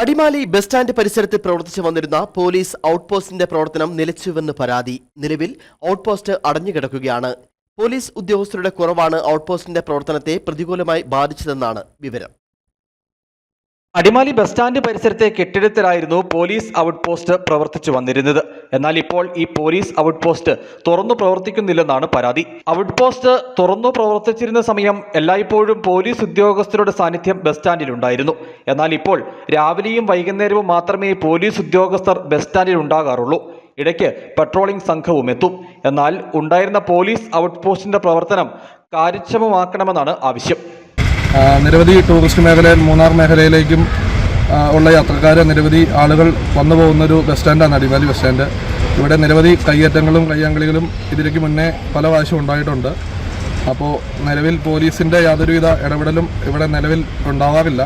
Adimali bus stand പരിസരത്ത് പ്രവർത്തിച്ചു വന്നിരുന്ന പോലീസ് ഔട്ട്പോസ്റ്റിന്റെ പ്രവർത്തനം നിലച്ചുവെന്ന് പരാതി. നിലവിൽ ഔട്ട് ഔട്ട്പോസ്റ്റ് അടഞ്ഞുകിടക്കുകയാണ്. പോലീസ് ഉദ്യോഗസ്ഥരുടെ കുറവാണ് ഔട്ട് പോസ്റ്റിന്റെ പ്രവർത്തനത്തെ പ്രതികൂലമായി ബാധിച്ചതെന്നാണ് വിവരം. അടിമാലി ബസ് സ്റ്റാൻഡ് പരിസരത്തെ കെട്ടിടത്തിലായിരുന്നു പോലീസ് ഔട്ട് പോസ്റ്റ് പ്രവർത്തിച്ചു വന്നിരുന്നത്. എന്നാൽ ഇപ്പോൾ ഈ പോലീസ് ഔട്ട് പോസ്റ്റ് തുറന്നു പ്രവർത്തിക്കുന്നില്ലെന്നാണ് പരാതി. ഔട്ട് പോസ്റ്റ് തുറന്നു പ്രവർത്തിച്ചിരുന്ന സമയം എല്ലായ്പ്പോഴും പോലീസ് ഉദ്യോഗസ്ഥരുടെ സാന്നിധ്യം ബസ് സ്റ്റാൻഡിലുണ്ടായിരുന്നു. എന്നാൽ ഇപ്പോൾ രാവിലെയും വൈകുന്നേരവും മാത്രമേ പോലീസ് ഉദ്യോഗസ്ഥർ ബസ് സ്റ്റാൻഡിൽ ഉണ്ടാകാറുള്ളൂ. ഇടയ്ക്ക് പെട്രോളിംഗ് സംഘവും എത്തും. എന്നാൽ ഉണ്ടായിരുന്ന പോലീസ് ഔട്ട് പോസ്റ്റിന്റെ പ്രവർത്തനം കാര്യക്ഷമമാക്കണമെന്നാണ് ആവശ്യം. നിരവധി ടൂറിസ്റ്റ് മേഖലയിൽ മൂന്നാർ മേഖലയിലേക്കും ഉള്ള യാത്രക്കാർ നിരവധി ആളുകൾ വന്നു പോകുന്നൊരു ബസ് സ്റ്റാൻഡാണ് അടിമാലി ബസ് സ്റ്റാൻഡ്. ഇവിടെ നിരവധി കയ്യേറ്റങ്ങളും കയ്യാങ്കളികളും ഇതിലേക്ക് മുന്നേ പല പ്രാവശ്യം ഉണ്ടായിട്ടുണ്ട്. അപ്പോൾ നിലവിൽ പോലീസിന്റെ യാതൊരുവിധ ഇടപെടലും ഇവിടെ നിലവിൽ ഉണ്ടാവാറില്ല.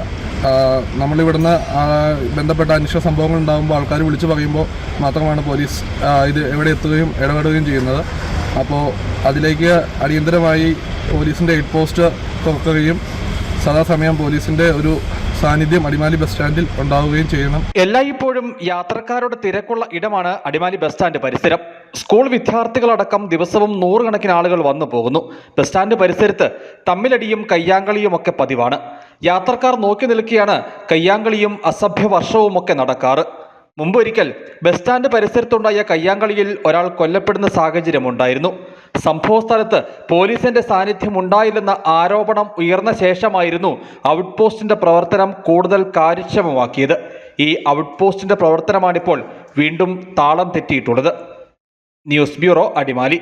നമ്മളിവിടുന്ന് ബന്ധപ്പെട്ട അനിഷ്ട സംഭവങ്ങൾ ഉണ്ടാകുമ്പോൾ ആൾക്കാർ വിളിച്ചു പറയുമ്പോൾ മാത്രമാണ് പോലീസ് ഇത് എവിടെ എത്തുകയും ഇടപെടുകയും ചെയ്യുന്നത്. അപ്പോൾ അതിലേക്ക് അടിയന്തരമായി പോലീസിന്റെ ഹെഡ് പോസ്റ്റ് തുറക്കുകയും സദാസമയം പോലീസിന്റെ ഒരു സാന്നിധ്യം അടിമാലി ബസ് സ്റ്റാൻഡിൽ ഉണ്ടാവുകയും ചെയ്യണം എല്ലായ്പ്പോഴും യാത്രക്കാരുടെ തിരക്കുള്ള ഇടമാണ് അടിമാലി ബസ് സ്റ്റാൻഡ് പരിസരം. സ്കൂൾ വിദ്യാർത്ഥികളടക്കം ദിവസവും നൂറുകണക്കിന് ആളുകൾ വന്നു പോകുന്നു. ബസ് സ്റ്റാൻഡ് പരിസരത്ത് തമ്മിലടിയും കയ്യാങ്കളിയും ഒക്കെ പതിവാണ്. യാത്രക്കാർ നോക്കി നിൽക്കുകയാണ് കയ്യാങ്കളിയും അസഭ്യ വർഷവും ഒക്കെ നടക്കാറ്. മുമ്പൊരിക്കൽ ബസ് സ്റ്റാൻഡ് പരിസരത്തുണ്ടായ കയ്യാങ്കളിയിൽ ഒരാൾ കൊല്ലപ്പെടുന്ന സാഹചര്യമുണ്ടായിരുന്നു. സംഭവ സ്ഥലത്ത് പോലീസിന്റെ സാന്നിധ്യം ഉണ്ടായില്ലെന്ന ആരോപണം ഉയർന്ന ശേഷമായിരുന്നു ഔട്ട് പോസ്റ്റിന്റെ പ്രവർത്തനം കൂടുതൽ കാര്യക്ഷമമാക്കിയത്. ഈ ഔട്ട് പോസ്റ്റിന്റെ പ്രവർത്തനമാണിപ്പോൾ വീണ്ടും താളം തെറ്റിയിട്ടുള്ളത്. News bureau Adimali.